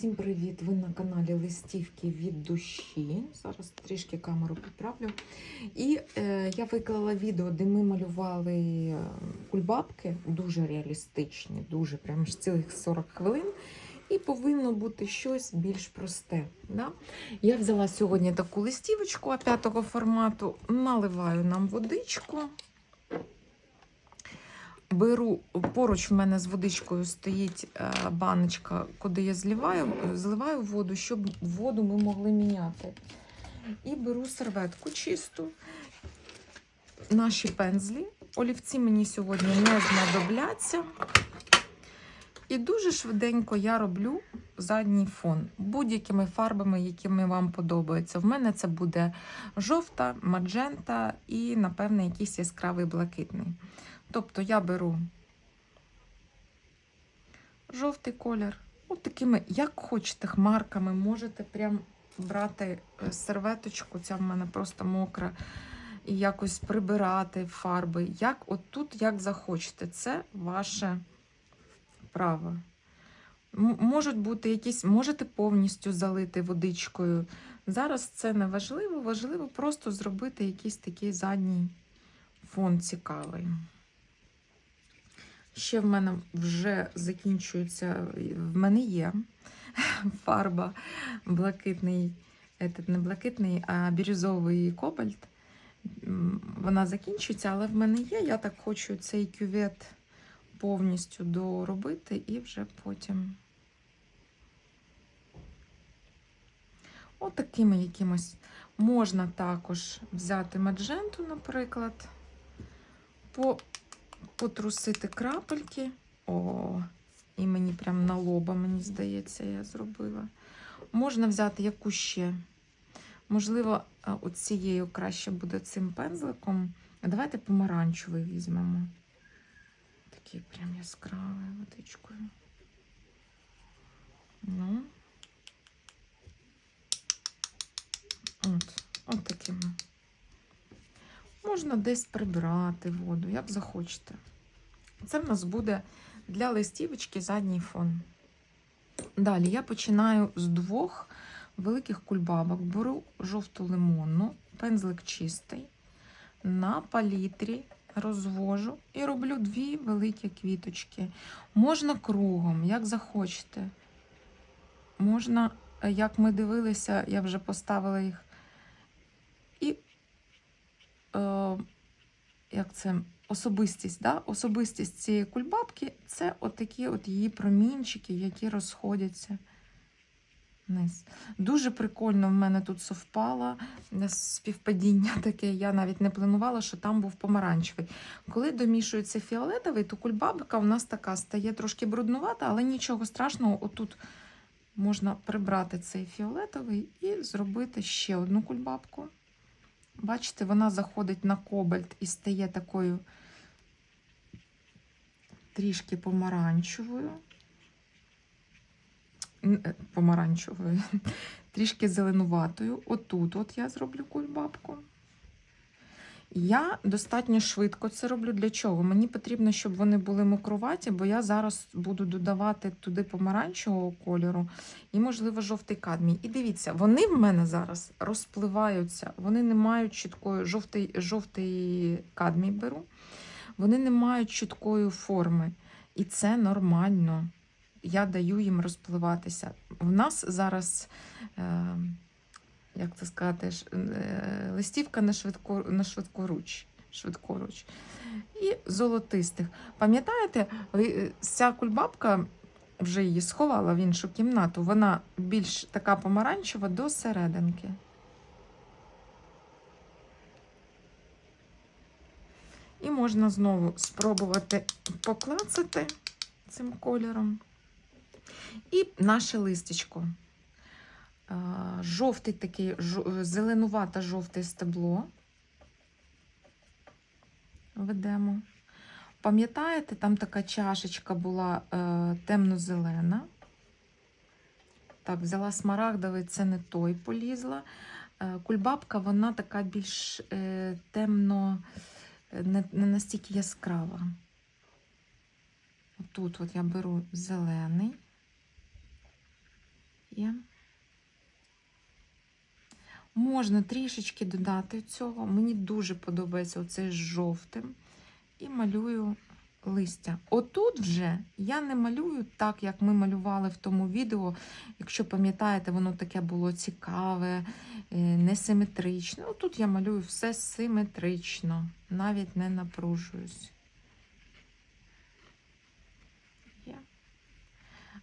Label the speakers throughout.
Speaker 1: Всім привіт! Ви на каналі Листівки від душі. Зараз трішки камеру підправлю. І е, я виклала відео, де ми малювали е, кульбабки, дуже реалістичні, дуже прям цілих 40 хвилин. І повинно бути щось більш просте. Да? Я взяла сьогодні таку листівочку А5 формату, наливаю нам водичку. Беру поруч в мене з водичкою стоїть е, баночка, куди я зливаю, зливаю воду, щоб воду ми могли міняти. І беру серветку чисту, наші пензлі. Олівці мені сьогодні не знадобляться. І дуже швиденько я роблю задній фон будь-якими фарбами, якими вам подобаються. В мене це буде жовта, маджента і, напевне, якийсь яскравий блакитний. Тобто я беру жовтий колір, от такими, як хочете, хмарками, можете прям брати е, серветочку, ця в мене просто мокра, і якось прибирати фарби. Як от тут, як захочете, це ваше право. Можуть бути якісь, можете повністю залити водичкою. Зараз це не важливо, важливо просто зробити якийсь такий задній фон цікавий. Ще в мене вже закінчується, в мене є фарба блакитний, этот, не блакитний, а бірюзовий кобальт. Вона закінчується, але в мене є. Я так хочу цей кювет повністю доробити і вже потім. Отакими якимось. Можна також взяти мадженту, наприклад, по потрусити крапельки. О, і мені прям на лоба, мені здається, я зробила. Можна взяти яку ще. Можливо, а, от цією краще буде цим пензликом. Давайте помаранчевий візьмемо. Такий прям яскравий водичкою. Ну. От, от такими. Можна десь прибирати воду, як захочете. Це в нас буде для листівочки задній фон. Далі я починаю з двох великих кульбабок. Беру жовту лимонну, пензлик чистий, на палітрі розвожу і роблю дві великі квіточки. Можна кругом, як захочете. Можна, як ми дивилися, я вже поставила їх. І як це особистість, да? особистість цієї кульбабки це отакі от її промінчики, які розходяться вниз. Дуже прикольно в мене тут совпало е, співпадіння таке. Я навіть не планувала, що там був помаранчевий. Коли домішується фіолетовий, то кульбабка у нас така стає трошки бруднувата, але нічого страшного. Отут можна прибрати цей фіолетовий і зробити ще одну кульбабку. Бачите, вона заходить на кобальт і стає такою трішки помаранчевою. Е, Помаранчевою, трішки зеленуватою. Отут от я зроблю кульбабку. Я достатньо швидко це роблю. Для чого? Мені потрібно, щоб вони були мокруваті, бо я зараз буду додавати туди помаранчевого кольору і, можливо, жовтий кадмій. І дивіться, вони в мене зараз розпливаються, вони не мають чіткої жовтий, жовтий кадмій беру, вони не мають чіткої форми. І це нормально. Я даю їм розпливатися. В нас зараз. Е, як це сказати, е, листівка на, швидко, на швидкоруч, швидкоруч. І золотистих. Пам'ятаєте, е, ця кульбабка вже її сховала в іншу кімнату, вона більш така помаранчева до серединки. І можна знову спробувати поклацати цим кольором. І наше листечко. Жовтий такий, жо- зеленувато жовте стебло. Ведемо. Пам'ятаєте, там така чашечка була е, темно-зелена. Так, взяла смарагдовий, це не той полізла. Е, кульбабка, вона така більш е, темно, е, не, не настільки яскрава. Тут от я беру зелений. Є. Можна трішечки додати цього. Мені дуже подобається оцей з жовтим. І малюю листя. Отут вже я не малюю так, як ми малювали в тому відео. Якщо пам'ятаєте, воно таке було цікаве, е, несиметричне. Отут я малюю все симетрично, навіть не напружуюсь.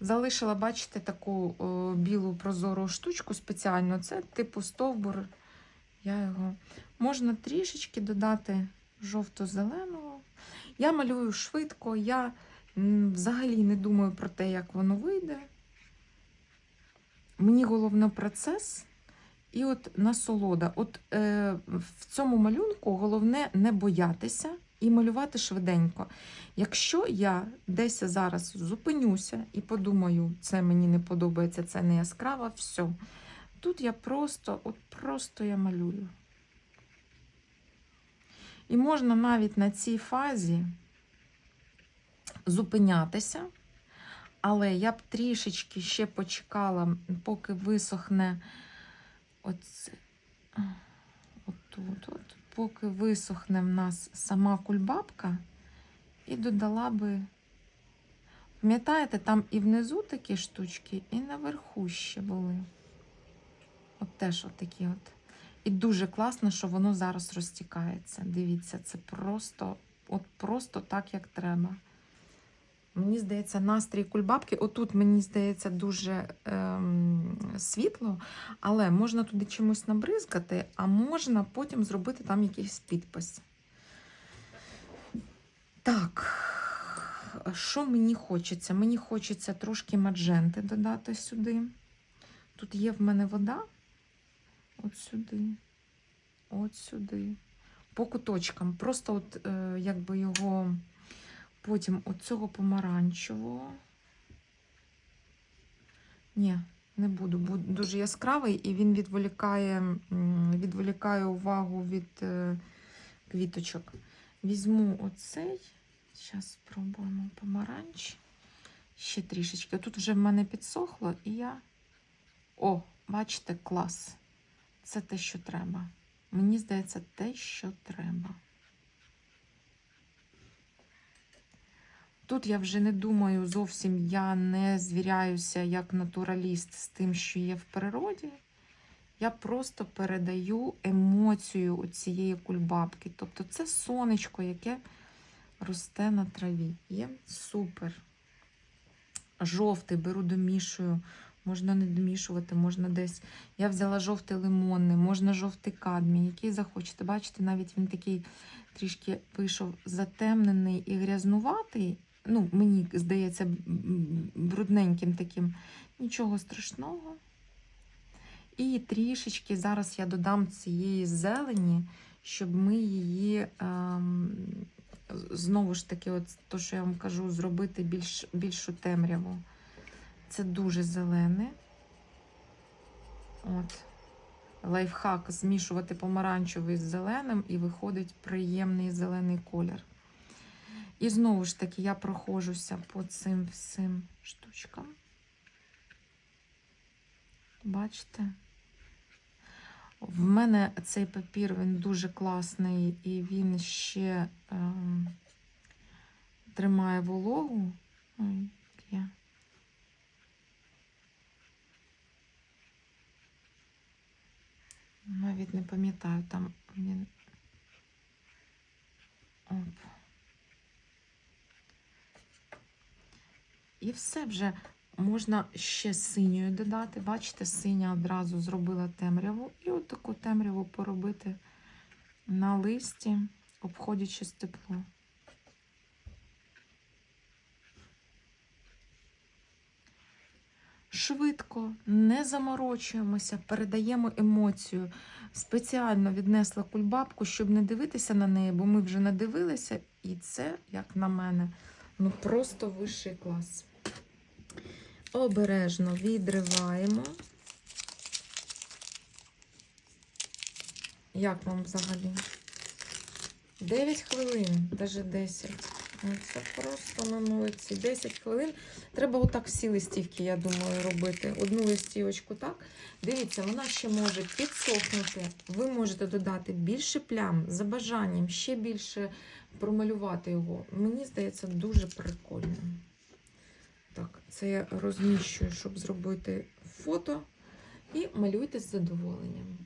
Speaker 1: Залишила, бачите, таку о, білу прозору штучку спеціально. Це типу стовбур. Я його можна трішечки додати жовто-зеленого. Я малюю швидко, я взагалі не думаю про те, як воно вийде. Мені головне процес і от насолода. От е, в цьому малюнку головне не боятися і малювати швиденько. Якщо я десь зараз зупинюся і подумаю, це мені не подобається, це не яскраво, все. Тут я просто, от просто я малюю. І можна навіть на цій фазі зупинятися, але я б трішечки ще почекала, поки висохне оце, отут, от, поки висохне в нас сама кульбабка, і додала би. Пам'ятаєте, там і внизу такі штучки, і наверху ще були. От теж от такі от. І дуже класно, що воно зараз розтікається. Дивіться, це просто, от просто так, як треба. Мені здається, настрій кульбабки. Отут, мені здається, дуже ем, світло, але можна туди чимось набризкати, а можна потім зробити там якийсь підпис. Так, що мені хочеться? Мені хочеться трошки мадженти додати сюди. Тут є в мене вода. От сюди, от сюди. По куточкам. Просто от е, якби його потім от цього помаранчевого. Ні, не буду. Буде дуже яскравий і він відволікає, відволікає увагу від е, квіточок. Візьму оцей. Зараз спробуємо помаранч. Ще трішечки. Тут вже в мене підсохло, і я. О, бачите, клас. Це те, що треба. Мені здається, те, що треба. Тут я вже не думаю зовсім, я не звіряюся як натураліст з тим, що є в природі. Я просто передаю емоцію цієї кульбабки. Тобто це сонечко, яке росте на траві. Є супер. Жовтий беру, домішую. Можна не домішувати, можна десь. Я взяла жовтий лимонний, можна жовтий кадмій, який захочете. Бачите, навіть він такий трішки вийшов затемнений і грязнуватий. Ну, мені здається, брудненьким таким. Нічого страшного. І трішечки зараз я додам цієї зелені, щоб ми її ем, знову ж таки, от то, що я вам кажу, зробити більш, більшу темряву. Це дуже зелене. От. Лайфхак змішувати помаранчевий з зеленим і виходить приємний зелений колір. І знову ж таки я проходжуся по цим всім штучкам. Бачите? В мене цей папір він дуже класний і він ще ем, тримає вологу. Ой, є. Навіть не пам'ятаю, там він. Оп. І все вже можна ще синьою додати. Бачите, синя одразу зробила темряву. І от таку темряву поробити на листі, обходячи тепло. Швидко, не заморочуємося, передаємо емоцію. Спеціально віднесла кульбабку, щоб не дивитися на неї, бо ми вже надивилися, і це, як на мене, ну просто вищий клас. Обережно відриваємо. Як вам взагалі? 9 хвилин, навіть 10. Ну, Це просто на молодці. 10 хвилин. Треба отак всі листівки, я думаю, робити. Одну листівочку так. Дивіться, вона ще може підсохнути. Ви можете додати більше плям за бажанням, ще більше промалювати його. Мені здається, дуже прикольно. Так, це я розміщую, щоб зробити фото. І малюйте з задоволенням.